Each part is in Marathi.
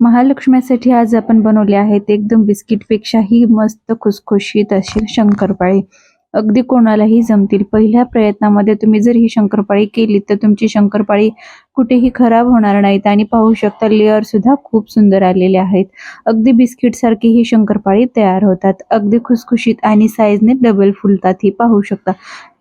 महालक्ष्मीसाठी आज आपण बनवले आहेत एकदम बिस्किटपेक्षाही मस्त खुसखुशीत असेल शंकरपाळी. अगदी कोणालाही जमतील. पहिल्या प्रयत्नामध्ये तुम्ही जर ही शंकरपाळी केली तर तुमची शंकरपाळी कुठेही खराब होणार नाहीत आणि पाहू शकता लेअर सुद्धा खूप सुंदर आलेले आहेत. अगदी बिस्किट सारखी ही शंकरपाळी तयार होतात. अगदी खुसखुशीत आणि साईजने डबल फुलतात ही पाहू शकता.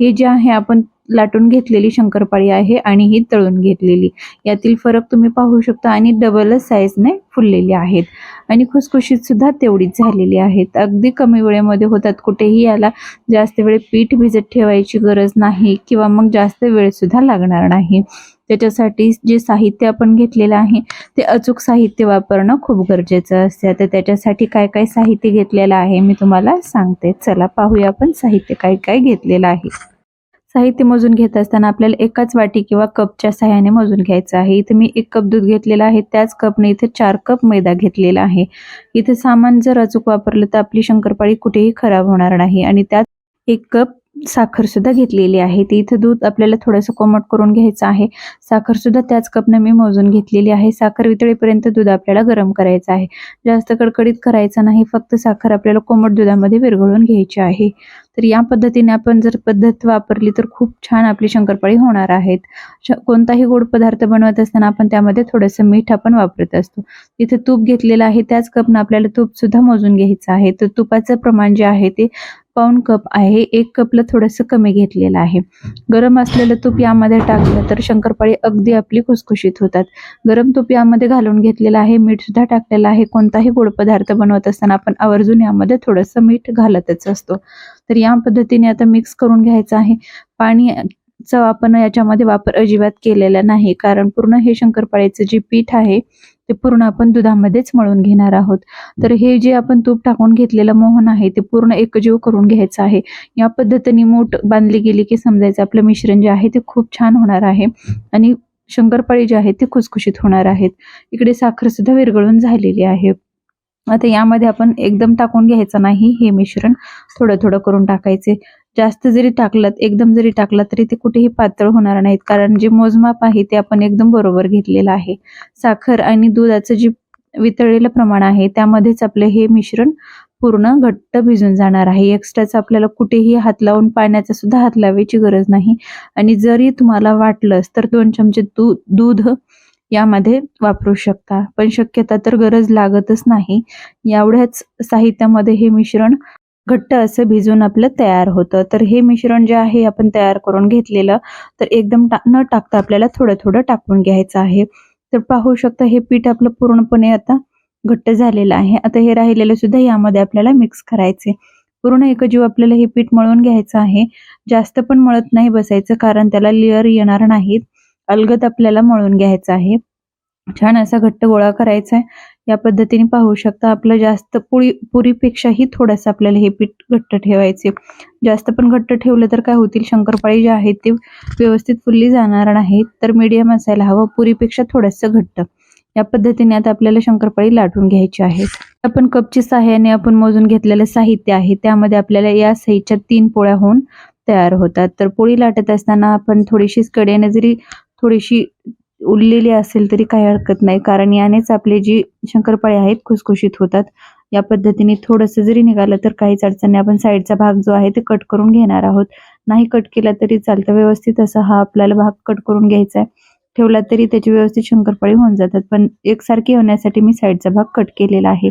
हे जे आहे आपण लाटून घेतलेली शंकरपाळी आहे आणि ही तळून घेतलेली. यातील फरक तुम्ही पाहू शकता आणि डबलच साईजने फुललेली आहेत. आणि खुसखुशीत सुद्धा तेवढीच झालेली आहेत. अगदी कमी वेळेमध्ये होतात. कुठेही याला जास्त वेळ पीठ भिजत ठेवायची गरज नाही किंवा मग जास्त वेळसुद्धा लागणार नाही. त्याच्यासाठी जे साहित्य आपण घेतलेलं आहे ते अचूक साहित्य वापरणं खूप गरजेचं असते. तर त्याच्यासाठी काय काय साहित्य घेतलेलं आहे मी तुम्हाला सांगते. चला पाहूया आपण साहित्य काय काय घेतलेलं आहे. साहित्य मोजून घेत असताना आपल्याला एकाच वाटी किंवा कपच्या सहाय्याने मोजून घ्यायचं आहे. इथे मी एक कप दूध घेतलेलं आहे. त्याच कपने इथे चार कप मैदा घेतलेला आहे. इथे सामान जर अचूक वापरलं तर आपली शंकरपाळी कुठेही खराब होणार नाही आणि त्यात एक कप साखर सुद्धा घेतलेली आहे. ते इथं दूध आपल्याला थोडंसं कोमट करून घ्यायचं आहे. साखर सुद्धा त्याच कपनं मी मोजून घेतलेली आहे. साखर वितळेपर्यंत दूध आपल्याला गरम करायचं आहे. जास्त कडकडीत करायचं नाही. फक्त साखर आपल्याला कोमट दुधामध्ये विरघळून घ्यायची आहे. तर या पद्धतीने आपण जर पद्धत वापरली तर खूप छान आपली शंकरपाळी होणार आहेत. कोणताही गोड पदार्थ बनवत असताना आपण त्यामध्ये थोडंसं मीठ आपण वापरत असतो. इथे तूप घेतलेलं आहे त्याच कपनं आपल्याला तूप सुद्धा मोजून घ्यायचं आहे. तर तुपाचं प्रमाण जे आहे ते पाऊण कप आहे. एक कपला थोडंसं कमी घेतलेलं आहे. गरम असलेलं तूप यामध्ये टाकलं तर शंकरपाळी अगदी आपली खुसखुशीत होतात. गरम तूप यामध्ये घालून घेतलेलं आहे. मीठ सुद्धा टाकलेलं आहे. कोणताही गोड पदार्थ बनवत असताना आपण आवर्जून यामध्ये थोडंसं मीठ घालतच असतो. तर या पद्धतीने आता मिक्स करून घ्यायचं आहे. पाणी चा आपण याच्यामध्ये वापर अजिबात केलेला नाही. कारण पूर्ण हे शंकरपाळीचं जे पीठ आहे ते पूर्ण आपण दुधामध्येच मळून घेणार आहोत. तर हे जे आपण तूप टाकून घेतलेलं मोहन आहे ते पूर्ण एकजीव करून घ्यायचं आहे. या पद्धतीने मूठ बांधली गेली की समजायचं आपलं मिश्रण जे आहे ते खूप छान होणार आहे आणि शंकरपाळी जे आहे ते खुसखुशीत होणार आहेत. इकडे साखर सुद्धा विरघळून झालेली आहे. आता यामध्ये आपण एकदम टाकून घ्यायचं नाही हे मिश्रण थोडं थोडं करून टाकायचे. जास्त जरी टाकलं एकदम जरी टाकलं तरी ते कुठेही पातळ होणार नाहीत. कारण जे मोजमाप आहे ते आपण एकदम बरोबर घेतलेलं आहे. साखर आणि दुधाचं जे वितळलेलं प्रमाण आहे त्यामध्येच आपलं हे मिश्रण पूर्ण घट्ट भिजून जाणार आहे. एक्स्ट्राचं आपल्याला कुठेही हात लावून पाण्याचा सुद्धा हात लावायची गरज नाही. आणि जरी तुम्हाला वाटलंच तर दोन चमचे दूध दूध यामध्ये वापरू शकता. पण शक्यता तर गरज लागतच नाही. एवढ्याच साहित्यामध्ये हे मिश्रण घट्ट असं भिजून आपलं तयार होतं. तर हे मिश्रण जे आहे आपण तयार करून घेतलेलं तर एकदम टा न टाकता आपल्याला थोडं थोडं टाकून घ्यायचं आहे. तर पाहू शकता हे पीठ आपलं पूर्णपणे आता घट्ट झालेलं आहे. आता हे राहिलेलं सुद्धा यामध्ये आपल्याला मिक्स करायचे पूर्ण एकजीव आपल्याला हे पीठ मळून घ्यायचं आहे. जास्त पण मळत नाही बसायचं कारण त्याला लेअर येणार नाहीत. अलगद आपल्याला मळून घ्यायचं आहे. छान असा घट्ट गोळा करायचा आहे या पद्धतीने पाहू शकता आपलं जास्त पुरी पुरीपेक्षाही थोडंसं आपल्याला हे पीठ घट्ट ठेवायचे जास्त पण घट्ट ठेवलं तर काय होतील? शंकरपाळी जे आहेत ते व्यवस्थित फुलली जाणार नाहीत तर मीडियम असायला हवं पुरीपेक्षा थोडंसं घट्ट. या पद्धतीने आता आपल्याला शंकरपाळी लाटून घ्यायची आहे आपण कपची सहाय्याने आपण मोजून घेतलेलं साहित्य आहे त्यामध्ये आपल्याला या साईजच्या तीन पोळ्या होऊन तयार होतात. तर पोळी लाटत असताना आपण थोडीशी कड्याने जरी थोडीशी उरलेली असेल तरी काही हरकत नाही. कारण यानेच आपले जी शंकरपाळे आहेत खुसखुशीत होतात. या पद्धतीने थोडंसं जरी निघालं तर काहीच अडचण नाही. आपण साईडचा भाग जो आहे ते कट करून घेणार आहोत. नाही कट केला तरी चालतं. व्यवस्थित असा हा आपल्याला भाग कट करून घ्यायचा आहे. ठेवला तरी त्याची व्यवस्थित शंकरपाळी होऊन जातात. पण एकसारखी होण्यासाठी मी साईडचा भाग कट केलेला आहे.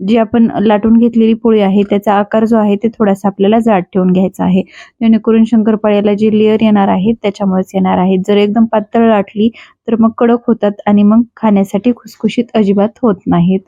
जी आपण लाटून घेतलेली पोळी आहे त्याचा आकार जो आहे ते थोडासा आपल्याला जाड ठेवून घ्यायचा आहे. जेणेकरून शंकरपाळ्याला जे लेअर येणार आहेत त्याच्यामुळेच येणार आहेत जर एकदम पातळ लाटली तर मग कडक होतात आणि मग खाण्यासाठी खुसखुशीत अजिबात होत नाहीत.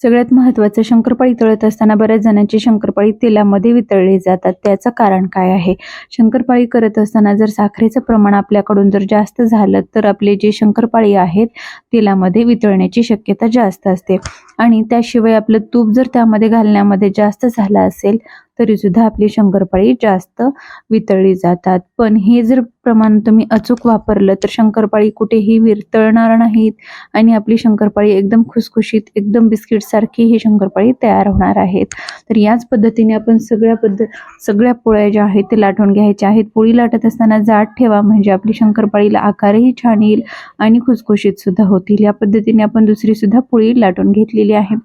सगळ्यात महत्त्वाचं शंकरपाळी तळत असताना बऱ्याच जणांची शंकरपाळी तेलामध्ये वितळली जातात. त्याचं कारण काय आहे? शंकरपाळी करत असताना जर साखरेचं प्रमाण आपल्याकडून जर जास्त झालं तर आपले जे शंकरपाळी आहेत तेलामध्ये वितळण्याची शक्यता जास्त असते. आणि त्याशिवाय आपलं तूप जर त्यामध्ये घालण्यामध्ये जास्त झालं असेल तरी सुद्धा आपली शंकरपाळी जास्त वितळली जातात. पण हे जर प्रमाण तुम्ही अचूक वापरलं तर शंकरपाळी कुठेही विरतळणार नाहीत आणि आपली शंकरपाळी एकदम खुसखुशीत एकदम बिस्किटसारखी ही शंकरपाळी तयार होणार आहेत. तर याच पद्धतीने आपण सगळ्या पद्धत सगळ्या पोळ्या ज्या आहेत ते लाटून घ्यायच्या आहेत. पोळी लाटत असताना जाड ठेवा म्हणजे आपली शंकरपाळीला आकारही छान येईल आणि खुसखुशीत सुद्धा होतील. या पद्धतीने आपण दुसरी सुद्धा पोळी लाटून घेतलेली आहे.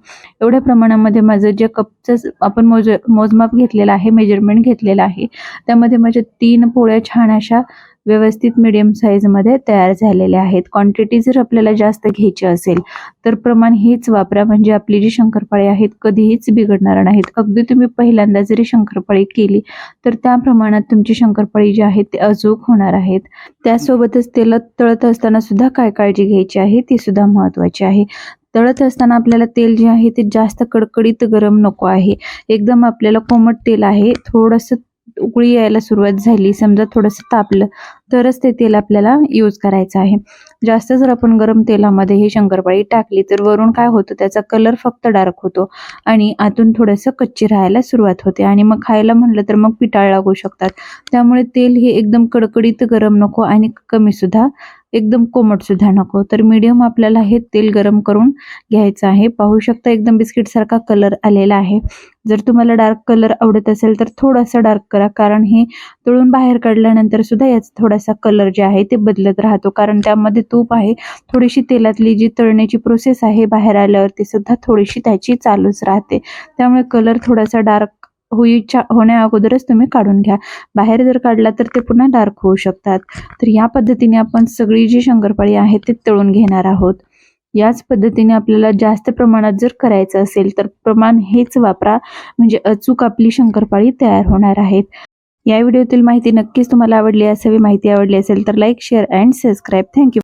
एवढ्या प्रमाणामध्ये माझं जे कपचं आपण मोज मोजमाप घेतलेला आहे मेजरमेंट घेतलेला आहे. त्यामध्ये माझ्या तीन पोळ्या छान अशा व्यवस्थित मिडियम साईजमध्ये तयार झालेल्या आहेत. क्वांटिटी जर आपल्याला जास्त घ्यायची असेल तर प्रमाण हेच वापरा. म्हणजे आपली जी शंकरपाळी आहेत कधीहीच बिघडणार नाहीत. अगदी तुम्ही पहिल्यांदा जरी शंकरपाळी केली तर त्या प्रमाणात तुमची शंकरपाळी जी आहे ते अचूक होणार आहेत. त्यासोबतच तेलात तळत असताना सुद्धा काय काळजी घ्यायची आहे ती सुद्धा महत्त्वाची आहे. तळत असताना आपल्याला तेल जे आहे ते जास्त कडकडीत गरम नको आहे. एकदम आपल्याला कोमट तेल आहे. थोडंसं उकळी यायला सुरुवात झाली. समजा थोडंसं तापलं तरच ते तेल आपल्याला यूज करायचं आहे. जास्त जर आपण गरम तेलामध्ये ही शंकरपाळी टाकली तर वरून काय होतं? त्याचा कलर फक्त डार्क होतो आणि आतून थोडंसं कच्ची राहायला सुरुवात होते आणि मग खायला म्हणलं तर मग पिटाळ लागू शकतात. त्यामुळे तेल हे एकदम कडकडीत गरम नको आणि कमी सुद्धा एकदम कोमट सुद्धा नको. तर मीडियम आपल्याला हे तेल गरम करून घ्यायचं आहे. पाहू शकता एकदम बिस्किट सारखा कलर आलेला आहे. जर तुम्हाला डार्क कलर आवडत असेल तर थोडासा डार्क करा. कारण हे तळून बाहेर काढल्यानंतर सुद्धा याचा थोडासा कलर जे आहे ते बदलत राहतो. कारण त्यामध्ये तूप आहे थोडीशी तेलातली जी तळण्याची प्रोसेस आहे बाहेर आल्यावरती सुद्धा थोडीशी त्याची चालूच राहते. त्यामुळे कलर थोडासा डार्क होईच्या होण्या अगोदरच तुम्ही काढून घ्या. बाहेर जर काढला तर ते पुन्हा डार्क होऊ शकतात. तर या पद्धतीने आपण सगळी जी शंकरपाळी आहे ते तळून घेणार आहोत. याच पद्धतीने आपल्याला जास्त प्रमाणात जर करायचं असेल तर प्रमाण हेच वापरा. म्हणजे अचूक आपली शंकरपाळी तयार होणार आहेत. या व्हिडिओतील माहिती नक्कीच तुम्हाला आवडली असावी माहिती आवडली असेल तर like share and subscribe thank you